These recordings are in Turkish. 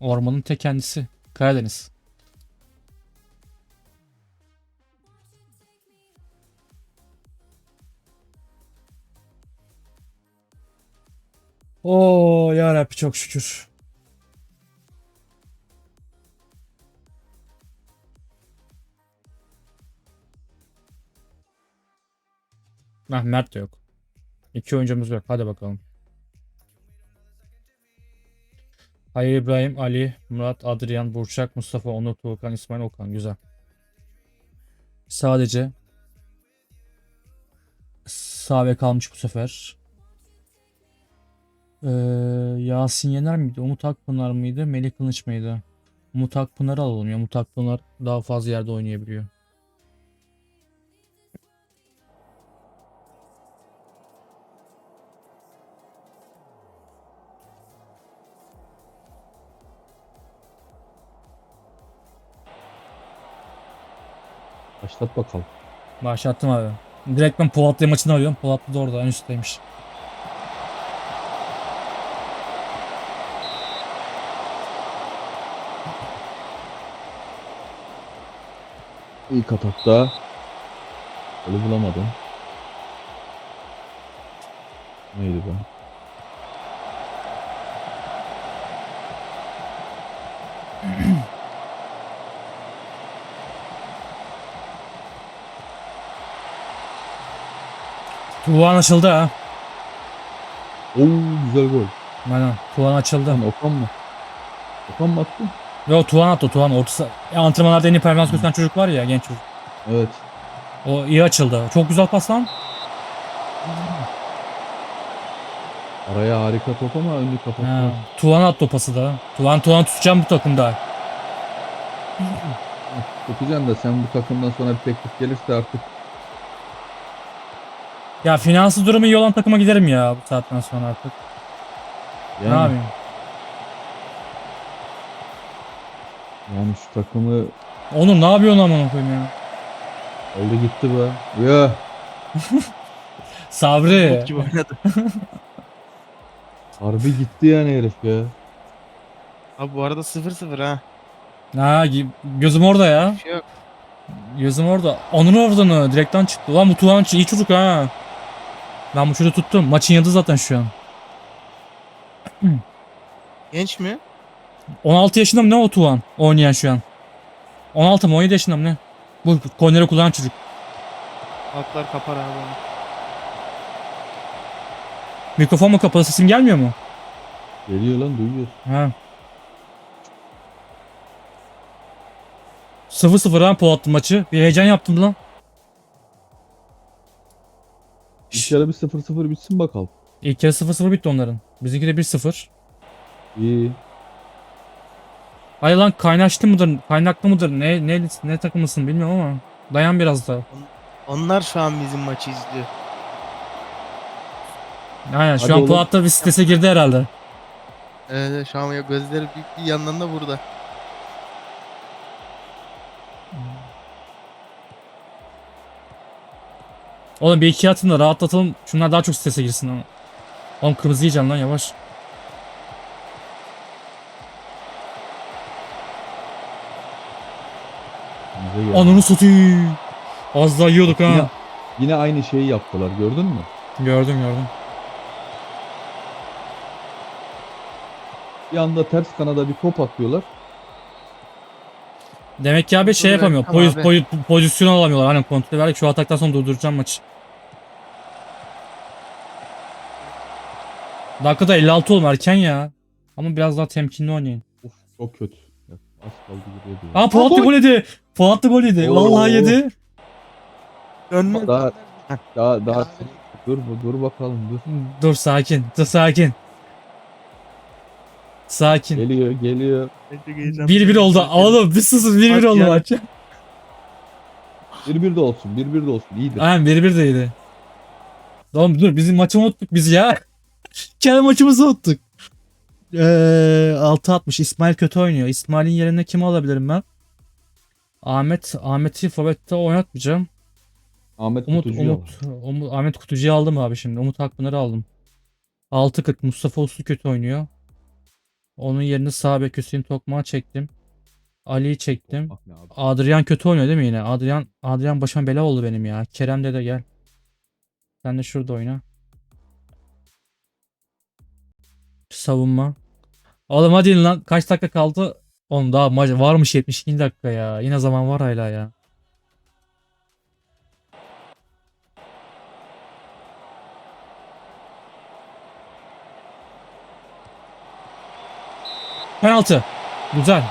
Ormanın tek kendisi. Karadeniz. Oo ya çok şükür. Ah Mert de yok. İki oyuncumuz yok. Hadi bakalım. Hayır İbrahim, Ali, Murat, Adrian, Burçak, Mustafa, Onur, Tuğkan, İsmail, Okan. Güzel. Sadece Save kalmış bu sefer. Ee, Yasin Yener miydi? Umut Akpınar mıydı? Melih Kılıç mıydı? Umut Akpınar'ı alalım ya. Umut Akpınar daha fazla yerde oynayabiliyor. Başlat bakalım. Başlattım abi. Direkt ben Polatlı maçını arıyorum. Polatlı da orada en üstteymiş. İlk atakta golü bulamadım. Neydi be? Tuğan açıldı ha. Oo güzel gol. Aynen. Tuğan açıldı. Lan Okan mı? Okan mı attı? Yo Tuğan attı Tuğan. Ortası. Ya, antrenmanlarda en iyi performans gösteren çocuk var ya genç çocuk. Evet. O iyi açıldı. Çok güzel pas lan. Araya harika top ama önünü kapattı. Ha. Tuğan attı o pası da. Tuğan Tuğan tutacağım bu takımda. Tutacaksın da sen bu takımdan sonra bir teklif gelirse artık Ya finansı durumu iyi olan takıma giderim ya bu saatten sonra artık. yani, Ne yapayım? yani şu takımı Onur ne yapıyorsun amına koyayım ya? oldu gitti be. Ya Sabri. Bot gibi oynadı. harbi gitti yani herif ya. Abi bu arada 0-0 ha. Ha gi- gözüm orada ya. Bir şey yok. Gözüm orada. Onun oradan direkten çıktı. Lan bu Tuğan iyi çocuk ha. Ben bu çocuğu tuttum. Maçın yıldızı zaten şu an. Genç mi? 16 yaşında mı ne o Tuğan? Oynayan şu an. 16 mı 17 yaşında mı ne? Bu korneri kullanan çocuk. Altlar kapar abi onu. Mikrofon mu kapalı sesim gelmiyor mu? Geliyor lan duyuyoruz. Ha. 0-0 ha Polatlı maçı. Bir heyecan yaptım lan. İlk yarı bir 0-0 bitsin bakalım. İlk kere 0-0 bitti onların. Bizimki de 1-0. İyi. Hayır lan kaynaştı mıdır, kaynaklı mıdır, ne ne ne takımısın bilmiyorum ama dayan biraz da. Onlar şu an bizim maçı izliyor. Aynen şu Hadi an oğlum. Polat da bir sitese girdi herhalde. Evet şu an ya gözleri büyük bir yandan da burada. Oğlum bir iki atın da rahatlatalım. Şunlar daha çok sitese girsin ama. Oğlum kırmızı yiyeceğim lan yavaş. Ananı satayım. Az daha yiyorduk Yine, ha. yine aynı şeyi yaptılar gördün mü? Gördüm gördüm. Bir anda ters kanada bir top atıyorlar. Demek ki abi şey yapamıyor. tamam Poz, abi. poz, pozisyon alamıyorlar. Hani kontrol verdik. Şu ataktan sonra durduracağım maçı. Dakikada 56 oğlum erken ya. Ama biraz daha temkinli oynayın. Of çok kötü. Az kaldı gidiyordu. ya. Aa Polat da gol! gol yedi. Polat da gol yedi. Oo. Vallahi yedi. Dönme. Daha daha daha dur dur bakalım dur. Dur sakin. Dur sakin. Sakin. Geliyor geliyor. 1-1 oldu. Oğlum 1-0 1-1 Bak oldu ya. maç. 1-1 de olsun 1-1 de olsun iyidir. Aynen 1-1 de iyiydi. Oğlum dur bizim maçı unuttuk biz ya. Kendi maçımızı unuttuk. Ee, 6-60 İsmail kötü oynuyor. İsmail'in yerine kimi alabilirim ben? Ahmet Ahmet'i forvette oynatmayacağım. Ahmet Umut Kutucu'yu Umut, Umut Ahmet Kutucu'yu aldım abi şimdi. Umut Akpınar'ı aldım. 6-40 Mustafa Uslu kötü oynuyor. Onun yerine sağ bek Hüseyin Tokmağı çektim. Ali'yi çektim. Adrian kötü oynuyor değil mi yine? Adrian Adrian başıma bela oldu benim ya. Kerem de de gel. Sen de şurada oyna. Savunma. Oğlum hadi lan kaç dakika kaldı? Oğlum daha maç varmış 72 dakika ya. Yine zaman var hala ya. Penaltı. Güzel.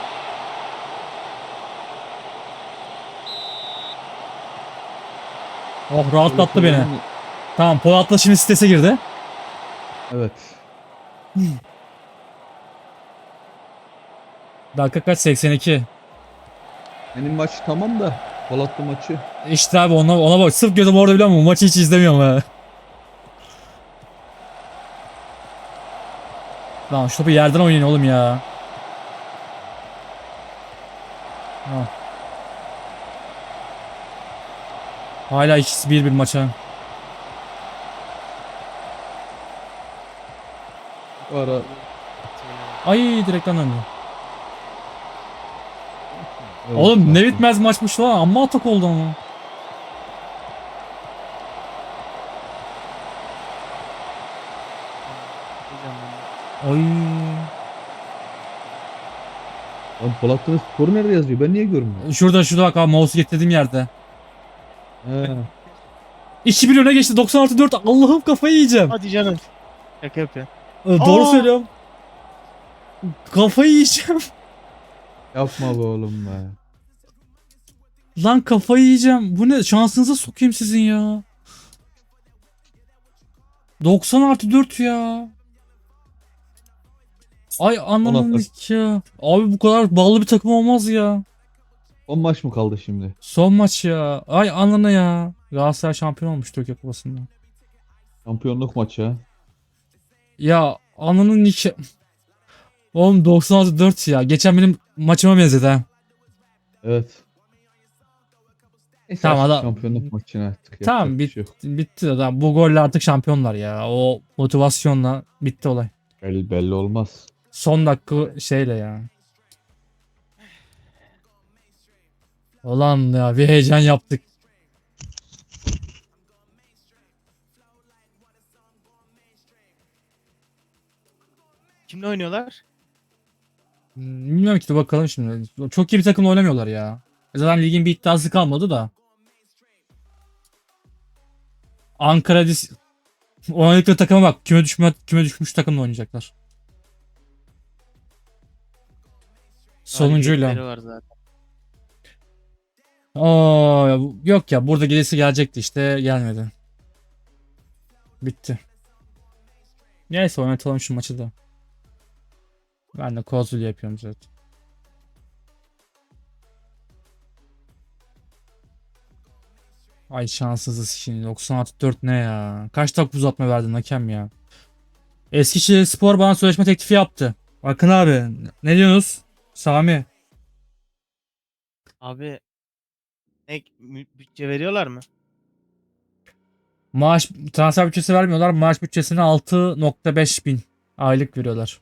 Oh rahatlattı beni. Tamam Polat'la şimdi sitese girdi. Evet. Dakika kaç? 82. Benim maç tamam da Polatlı maçı. İşte abi ona, ona bak. Sırf gözüm orada biliyor musun? Maçı hiç izlemiyorum ha. Lan şu topu yerden oynayın oğlum ya. Ha. Hala ikisi bir bir maça. O ara Ay direkten döndü. Evet, Oğlum ne bitmez maçmış lan. Amma atak oldu ama. Ay. Lan Polatlı'nın skoru nerede yazıyor? Ben niye görmüyorum? Şurada şurada bak abi mouse'u getirdiğim yerde. He. 2-1 öne geçti 96-4 Allah'ım kafayı yiyeceğim. Hadi canım. Şaka yapıyor. Ee, Doğru Aa! söylüyorum. Kafayı yiyeceğim. Yapma be oğlum be. Lan kafayı yiyeceğim. Bu ne? Şansınıza sokayım sizin ya. 90 artı 4 ya. Ay ananın ya. Abi bu kadar ballı bir takım olmaz ya. 10 maç mı kaldı şimdi? Son maç ya. Ay ananı ya. Galatasaray şampiyon olmuş Türkiye Kupası'nda. Şampiyonluk maçı. Ya ananın iki... Oğlum 96 4 ya. Geçen benim maçıma benzedi ha. Evet. Neyse Tamam, adam- Şampiyonluk maçına artık. Tamam, bit- şey yok. Bitti de daha bu golle artık şampiyonlar ya. O motivasyonla bitti olay. Belli, belli olmaz. Son dakika şeyle ya. Ulan ya bir heyecan yaptık. Kimle oynuyorlar? Hmm, Bilmiyorum ki de bakalım şimdi. Çok iyi bir takımla oynamıyorlar ya. Zaten ligin bir iddiası kalmadı da. Ankara dis oynadıkları takıma bak. Küme düşme küme düşmüş takımla oynayacaklar. Sonuncuyla. Var zaten. Bu- yok ya burada gelisi gelecekti işte gelmedi. Bitti. Neyse oynatalım şu maçı da. Ben de Kozul yapıyorum zaten. Ay şanssızız şimdi 96 4 ne ya? Kaç dakika uzatma verdin hakem ya? Eskişehir Spor bana sözleşme teklifi yaptı. Bakın abi ne diyorsunuz? Sami. Abi ne bütçe veriyorlar mı? Maaş transfer bütçesi vermiyorlar. Maaş bütçesini 6.5 bin aylık veriyorlar.